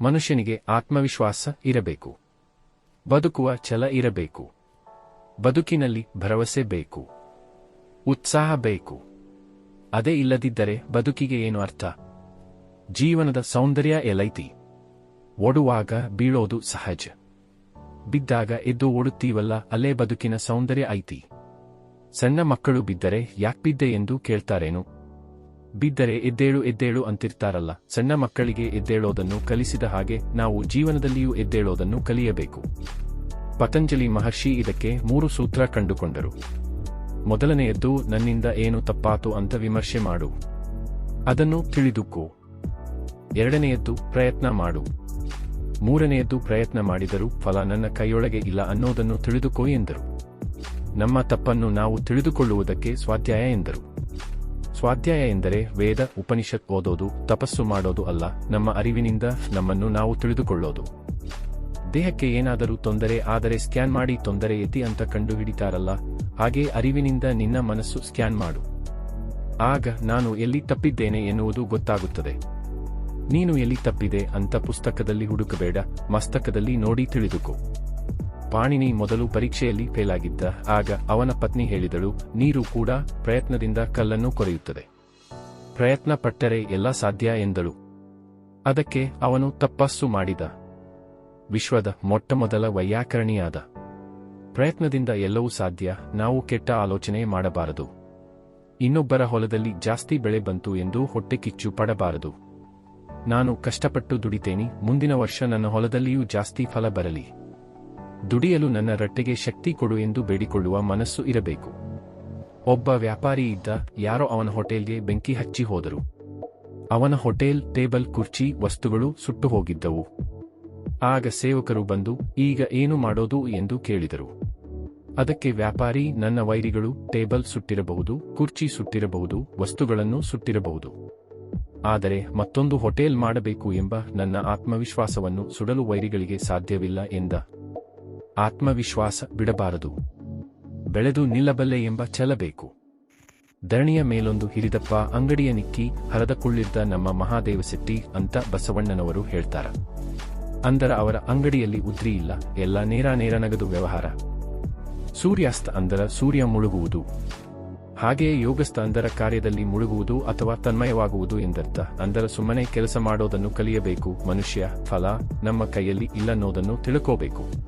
ಮನುಷ್ಯನಿಗೆ ಆತ್ಮವಿಶ್ವಾಸ ಇರಬೇಕು. ಬದುಕುವ ಛಲ ಇರಬೇಕು. ಬದುಕಿನಲ್ಲಿ ಭರವಸೆ ಬೇಕು. ಉತ್ಸಾಹ ಬೇಕು. ಅದೇ ಇಲ್ಲದಿದ್ದರೆ ಬದುಕಿಗೆ ಏನು ಅರ್ಥ? ಜೀವನದ ಸೌಂದರ್ಯ ಎಲೈತಿ ಓಡುವಾಗ ಬೀಳೋದು ಸಹಜ. ಬಿದ್ದಾಗ ಎದ್ದು ಓಡುತ್ತೀವಲ್ಲ, ಅಲ್ಲೇ ಬದುಕಿನ ಸೌಂದರ್ಯ ಐತಿ. ಸಣ್ಣ ಮಕ್ಕಳು ಬಿದ್ದರೆ ಯಾಕ್ ಬಿದ್ದೆ ಎಂದು ಕೇಳ್ತಾರೇನು? ಬಿದ್ದರೆ ಎದ್ದೇಳು ಎದ್ದೇಳು ಅಂತಿರ್ತಾರಲ್ಲ. ಸಣ್ಣ ಮಕ್ಕಳಿಗೆ ಎದ್ದೇಳೋದನ್ನು ಕಲಿಸಿದ ಹಾಗೆ ನಾವು ಜೀವನದಲ್ಲಿಯೂ ಎದ್ದೇಳೋದನ್ನು ಕಲಿಯಬೇಕು. ಪತಂಜಲಿ ಮಹರ್ಷಿ ಇದಕ್ಕೆ ಮೂರು ಸೂತ್ರ ಕಂಡುಕೊಂಡರು. ಮೊದಲನೆಯದ್ದು, ನನ್ನಿಂದ ಏನು ತಪ್ಪಾತು ಅಂತ ವಿಮರ್ಶೆ ಮಾಡು. ಅದನ್ನು ತಿಳಿದುಕೋ. ಎರಡನೆಯದ್ದು, ಪ್ರಯತ್ನ ಮಾಡು. ಮೂರನೆಯದ್ದು, ಪ್ರಯತ್ನ ಮಾಡಿದರೂ ಫಲ ನನ್ನ ಕೈಯೊಳಗೆ ಇಲ್ಲ ಅನ್ನೋದನ್ನು ತಿಳಿದುಕೋ ಎಂದರು. ನಮ್ಮ ತಪ್ಪನ್ನು ನಾವು ತಿಳಿದುಕೊಳ್ಳುವುದಕ್ಕೆ ಸ್ವಾಧ್ಯಾಯ ಎಂದರು. ಸ್ವಾಧ್ಯಾಯ ಎಂದರೆ ವೇದ, ಉಪನಿಷತ್ ಓದೋದು, ತಪಸ್ಸು ಮಾಡೋದು ಅಲ್ಲ, ನಮ್ಮ ಅರಿವಿನಿಂದ ನಮ್ಮನ್ನು ನಾವು ತಿಳಿದುಕೊಳ್ಳೋದು. ದೇಹಕ್ಕೆ ಏನಾದರೂ ತೊಂದರೆ ಆದರೆ ಸ್ಕ್ಯಾನ್ ಮಾಡಿ ತೊಂದರೆ ಎತ್ತಿ ಅಂತ ಕಂಡುಹಿಡಿತಾರಲ್ಲ, ಹಾಗೆ ಅರಿವಿನಿಂದ ನಿನ್ನ ಮನಸ್ಸು ಸ್ಕ್ಯಾನ್ ಮಾಡು. ಆಗ ನಾನು ಎಲ್ಲಿ ತಪ್ಪಿದ್ದೇನೆ ಎನ್ನುವುದು ಗೊತ್ತಾಗುತ್ತದೆ. ನೀನು ಎಲ್ಲಿ ತಪ್ಪಿದೆ ಅಂತ ಪುಸ್ತಕದಲ್ಲಿ ಹುಡುಕಬೇಡ, ಮಸ್ತಕದಲ್ಲಿ ನೋಡಿ ತಿಳಿದುಕೋ. ಪಾಣಿನಿ ಮೊದಲು ಪರೀಕ್ಷೆಯಲ್ಲಿ ಫೇಲಾಗಿದ್ದ. ಆಗ ಅವನ ಪತ್ನಿ ಹೇಳಿದಳು, ನೀರು ಕೂಡ ಪ್ರಯತ್ನದಿಂದ ಕಲ್ಲನ್ನು ಕೊರೆಯುತ್ತದೆ. ಪ್ರಯತ್ನ ಪಟ್ಟರೆ ಎಲ್ಲ ಸಾಧ್ಯ ಎಂದಳು. ಅದಕ್ಕೆ ಅವನು ತಪಸ್ಸು ಮಾಡಿದ. ವಿಶ್ವದ ಮೊಟ್ಟಮೊದಲ ವೈಯಾಕರಣಿಯಾದ. ಪ್ರಯತ್ನದಿಂದ ಎಲ್ಲವೂ ಸಾಧ್ಯ, ನಾವು ಕೆಟ್ಟ ಆಲೋಚನೆ ಮಾಡಬಾರದು. ಇನ್ನೊಬ್ಬರ ಹೊಲದಲ್ಲಿ ಜಾಸ್ತಿ ಬೆಳೆ ಬಂತು ಎಂದು ಹೊಟ್ಟೆ ಕಿಚ್ಚು ಪಡಬಾರದು. ನಾನು ಕಷ್ಟಪಟ್ಟು ದುಡಿತೇನೆ, ಮುಂದಿನ ವರ್ಷ ನನ್ನ ಹೊಲದಲ್ಲಿಯೂ ಜಾಸ್ತಿ ಫಲ ಬರಲಿ. ದುಡಿಯಲು ನನ್ನ ರಟ್ಟೆಗೆ ಶಕ್ತಿ ಕೊಡು ಎಂದು ಬೇಡಿಕೊಳ್ಳುವ ಮನಸ್ಸು ಇರಬೇಕು. ಒಬ್ಬ ವ್ಯಾಪಾರಿ ಇದ್ದ ಯಾರೋ ಅವನ ಹೋಟೆಲ್ಗೆ ಬೆಂಕಿ ಹಚ್ಚಿ ಹೋದರು. ಅವನ ಹೋಟೆಲ್, ಟೇಬಲ್, ಕುರ್ಚಿ, ವಸ್ತುಗಳು ಸುಟ್ಟು ಹೋಗಿದ್ದವು. ಆಗ ಸೇವಕರು ಬಂದು, ಈಗ ಏನು ಮಾಡೋದು? ಎಂದು ಕೇಳಿದರು. ಅದಕ್ಕೆ ವ್ಯಾಪಾರಿ, ನನ್ನ ವೈರಿಗಳು, ಟೇಬಲ್ ಸುಟ್ಟಿರಬಹುದು, ಕುರ್ಚಿ ಸುಟ್ಟಿರಬಹುದು, ವಸ್ತುಗಳನ್ನು ಸುಟ್ಟಿರಬಹುದು. ಆದರೆ ಮತ್ತೊಂದು ಹೋಟೆಲ್ ಮಾಡಬೇಕು ಎಂಬ ನನ್ನ ಆತ್ಮವಿಶ್ವಾಸವನ್ನು ಸುಡಲು ವೈರಿಗಳಿಗೆ ಸಾಧ್ಯವಿಲ್ಲ ಎಂದ. ಆತ್ಮವಿಶ್ವಾಸ ಬಿಡಬಾರದು. ಬೆಳೆದು ನಿಲ್ಲಬಲ್ಲೆ ಎಂಬ ಛಲ ಬೇಕು ಧರಣಿಯ ಮೇಲೊಂದು ಹಿರಿದಪ್ಪ ಅಂಗಡಿಯ ನಿಕ್ಕಿ ಹರದ ಕುಳ್ಳಿದ್ದ ನಮ್ಮ ಮಹಾದೇವ ಶೆಟ್ಟಿ ಅಂತ ಬಸವಣ್ಣನವರು ಹೇಳ್ತಾರ. ಅಂದರ ಅವರ ಅಂಗಡಿಯಲ್ಲಿ ಉದ್ರಿ ಇಲ್ಲ, ಎಲ್ಲ ನೇರ ನೇರ ನಗದು ವ್ಯವಹಾರ. ಸೂರ್ಯಾಸ್ತ ಅಂದರ ಸೂರ್ಯ ಮುಳುಗುವುದು. ಹಾಗೆಯೇ ಯೋಗಸ್ಥ ಅಂದರ ಕಾರ್ಯದಲ್ಲಿ ಮುಳುಗುವುದು ಅಥವಾ ತನ್ಮಯವಾಗುವುದು ಎಂದರ್ಥ. ಅಂದರ ಸುಮ್ಮನೆ ಕೆಲಸ ಮಾಡೋದನ್ನು ಕಲಿಯಬೇಕು, ಮನುಷ್ಯ, ಫಲ ನಮ್ಮ ಕೈಯಲ್ಲಿ ಇಲ್ಲನ್ನೋದನ್ನು ತಿಳ್ಕೋಬೇಕು.